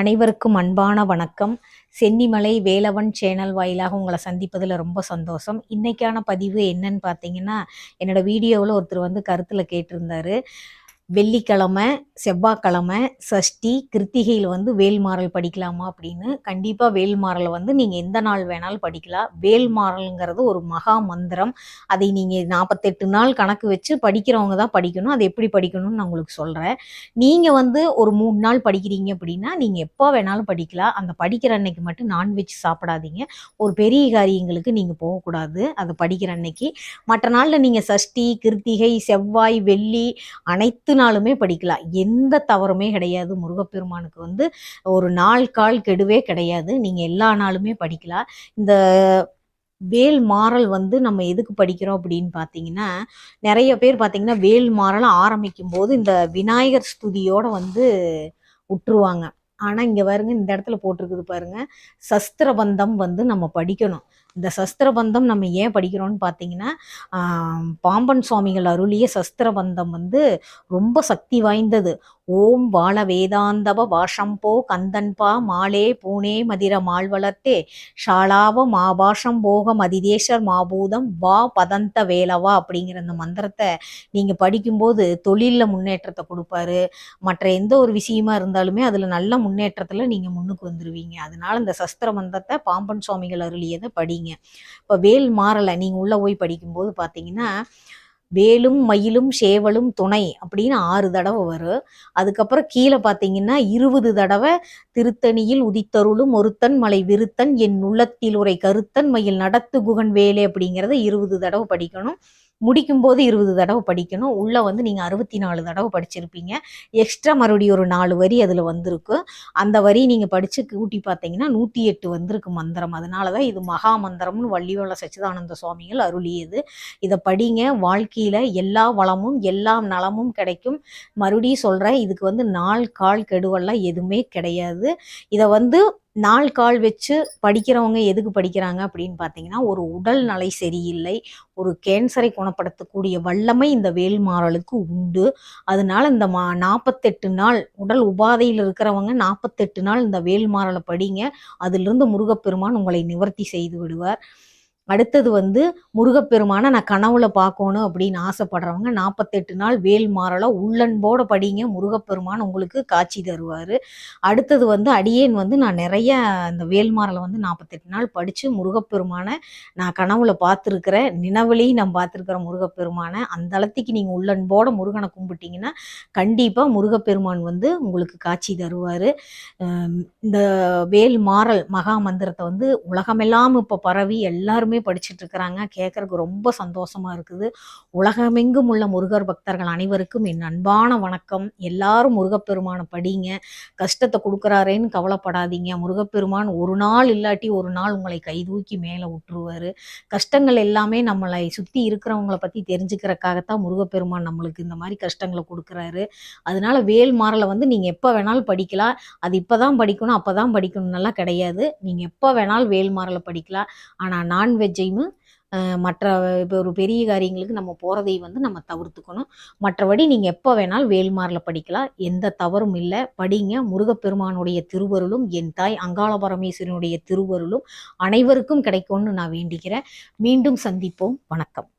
அனைவருக்கும் அன்பான வணக்கம். சென்னிமலை வேலவன் சேனல் வாயிலாக உங்களை சந்திப்பதில் ரொம்ப சந்தோஷம். இன்றைக்கான பதிவு என்னன்னு பார்த்தீங்கன்னா என்னோட வீடியோவில் ஒருத்தர் வந்து கருத்தில் கேட்டிருந்தாரு. வெள்ளிக்கிழமை செவ்வாய்க்கிழமை சஷ்டி கிருத்திகையில் வந்து வேல்மாறல் படிக்கலாமா அப்படின்னு கண்டிப்பாக வேல்மாறலை வந்து நீங்கள் எந்த நாள் வேணாலும் படிக்கலாம். வேல்மாறல்ங்கிறது ஒரு மகா மந்திரம். அதை நீங்கள் நாற்பத்தெட்டு நாள் கணக்கு வச்சு படிக்கிறவங்க தான் படிக்கணும். அது எப்படி படிக்கணும்னு நான் உங்களுக்கு சொல்கிறேன் நீங்கள் வந்து ஒரு மூணு நாள் படிக்கிறீங்க அப்படின்னா நீங்கள் எப்போ வேணாலும் படிக்கலாம். அந்த படிக்கிற அன்னைக்கு மட்டும் நான்வெஜ் சாப்பிடாதீங்க. ஒரு பெரிய காரியங்களுக்கு நீங்கள் போகக்கூடாது. அதை படிக்கிற அன்னைக்கு. மற்ற நாளில் நீங்கள் சஷ்டி கிருத்திகை செவ்வாய் வெள்ளி அனைத்து நாளுமே படிக்கலாம். எந்த தவறுமே கிடையாது. முருகப்பெருமானுக்கு வந்து ஒரு நாள் கால் கெடுவே கிடையாது. நீங்கள் எல்லா நாளுமே படிக்கலாம். இந்த வேல் மாறல் வந்து நம்ம எதுக்கு படிக்கிறோம் அப்படின்னு பார்த்தீங்கன்னா நிறைய பேர் பார்த்தீங்கன்னா வேல் மாறல் ஆரம்பிக்கும் போது இந்த விநாயகர் ஸ்துதியோட வந்து விட்டுருவாங்க ஆனால் இங்கே பாருங்க இந்த இடத்துல போட்டிருக்குது பாருங்க சஸ்திரபந்தம் வந்து நம்ம படிக்கணும். இந்த சஸ்திரபந்தம் நம்ம ஏன் படிக்கிறோம்னு பார்த்தீங்கன்னா பாம்பன் சுவாமிகள் அருளிய சஸ்திரபந்தம் வந்து ரொம்ப சக்தி வாய்ந்தது. ஓம் வாழ வேதாந்தவ வாஷம்போ கந்தன்பா மாலே பூனே மதிர மாழ்வளர்த்தே ஷாலாவ மாபாஷம் போக மதிதேஷர் மாபூதம் வா பதந்த வேலவா அப்படிங்கிற அந்த மந்திரத்தை நீங்கள் படிக்கும்போது தொழிலில் முன்னேற்றத்தை கொடுப்பாரு. மற்ற எந்த ஒரு விஷயமா இருந்தாலுமே அதில் நல்ல முன்னேற்றத்தில் நீங்கள் முன்னுக்கு வந்துடுவீங்க அதனால இந்த சஸ்திர மந்திரத்தை பாம்பன் சுவாமிகள் அருளியதை படி படிங்க இப்போ வேல் மாறலை நீங்கள் உள்ளே போய் படிக்கும்போது பார்த்தீங்கன்னா வேலும் மயிலும் சேவலும் துணை அப்படின்னு ஆறு தடவை வரும். அதுக்கப்புறம் கீழே பார்த்தீங்கன்னா இருபது தடவை திருத்தணியில் உதித்தருளும் ஒருத்தன் மலை விருத்தன் என் உள்ளத்தில் உரை கருத்தன் மயில் நடத்து குகன் வேலை அப்படிங்கிறத இருபது தடவை படிக்கணும். முடிக்கும்போது இருபது தடவை படிக்கணும். உள்ளே வந்து நீங்கள் அறுபத்தி நாலு தடவை படிச்சிருப்பீங்க. எக்ஸ்ட்ரா மறுபடியும் ஒரு நாலு வரி அதில் வந்திருக்கு. அந்த வரி நீங்கள் படித்து கூட்டி பார்த்தீங்கன்னா நூற்றி எட்டு வந்திருக்கு மந்திரம். அதனால தான் இது மகா மந்திரம்னு வள்ளியோல சச்சிதானந்த சுவாமிகள் அருளியது. இதை படிங்க. வாழ்க்கையில் எல்லா வளமும் எல்லா நலமும் கிடைக்கும். மறுபடியும் சொல்கிறேன் இதுக்கு வந்து நாள் கால் கெடுவெல்லாம் எதுவுமே கிடையாது. இதை வந்து நாள் கால் வச்சு படிக்கிறவங்க எதுக்கு படிக்கிறாங்க அப்படின்னு பார்த்தீங்கன்னா ஒரு உடல் நலை சரியில்லை ஒரு கேன்சரை குணப்படுத்தக்கூடிய வல்லமை இந்த வேல்மாறலுக்கு உண்டு. அதனால இந்த மா நாற்பத்தெட்டு நாள் உடல் உபாதையில் இருக்கிறவங்க நாற்பத்தெட்டு நாள் இந்த வேல்மாறலை படிங்க. அதிலிருந்து முருகப்பெருமான் உங்களை நிவர்த்தி செய்து விடுவார். அடுத்தது வந்து முருகப்பெருமானை நான் கனவுல பார்க்கணும் அப்படின்னு ஆசைப்படுறவங்க நாற்பத்தெட்டு நாள் வேல் மாறலை உள்ளன்போட படிங்க. முருகப்பெருமான் உங்களுக்கு காட்சி தருவார். அடுத்தது வந்து அடியேன் வந்து நான் நிறைய இந்த வேல் மாறலை வந்து நாற்பத்தெட்டு நாள் படித்து முருகப்பெருமானை நான் கனவுல பார்த்துருக்குறேன். நினைவுலையும் நான் பார்த்துருக்குறேன் முருகப்பெருமானை. அந்த அளத்துக்கு நீங்கள் உள்ளன்போட முருகனை கும்பிட்டீங்கன்னா கண்டிப்பாக முருகப்பெருமான் வந்து உங்களுக்கு காட்சி தருவார். இந்த வேல் மாறல் மகா மந்திரத்தை வந்து உலகமெல்லாம் இப்போ பரவி எல்லாருமே படிச்சுட்டு இருக்கிறாங்க. கேட்கறதுக்கு ரொம்ப சந்தோஷமா இருக்குது. உலகமெங்கும் உள்ள முருகர் பக்தர்கள் அனைவருக்கும் என் அன்பான வணக்கம். எல்லாரும் முருகப்பெருமானை படிங்க. கஷ்டத்தை கொடுக்குறாரேன்னு கவலைப்படாதீங்க. முருகப்பெருமான் ஒரு நாள் இல்லாட்டி ஒரு நாள் உங்களை கைதூக்கி மேலே விட்டுருவாரு கஷ்டங்கள் எல்லாமே நம்மளை சுற்றி இருக்கிறவங்கள பற்றி தெரிஞ்சுக்கிறக்காகத்தான் முருகப்பெருமான் நம்மளுக்கு இந்த மாதிரி கஷ்டங்களை கொடுக்குறாரு. அதனால வேல்மாறலை வந்து நீங்கள் எப்போ வேணாலும் படிக்கலாம். அது இப்போ தான் படிக்கணும் அப்போ தான் படிக்கணும்னெல்லாம் கிடையாது. நீங்கள் எப்போ வேணாலும் வேல்மாறலை படிக்கலாம். ஆனால் நான்வெஜ்ஜையும் மற்ற இப்போ ஒரு பெரிய காரியங்களுக்கு நம்ம போகிறதை வந்து நம்ம தவிர்த்துக்கணும். மற்றபடி நீங்கள் எப்போ வேணாலும் வேல்மாரில் படிக்கலாம். எந்த தவறும் இல்லை. படிங்க. முருகப்பெருமானுடைய திருவருளும் என் தாய் அங்காள பரமேஸ்வரனுடைய திருவருளும் அனைவருக்கும் கிடைக்கும்னு நான் வேண்டிக்கிறேன். மீண்டும் சந்திப்போம். வணக்கம்.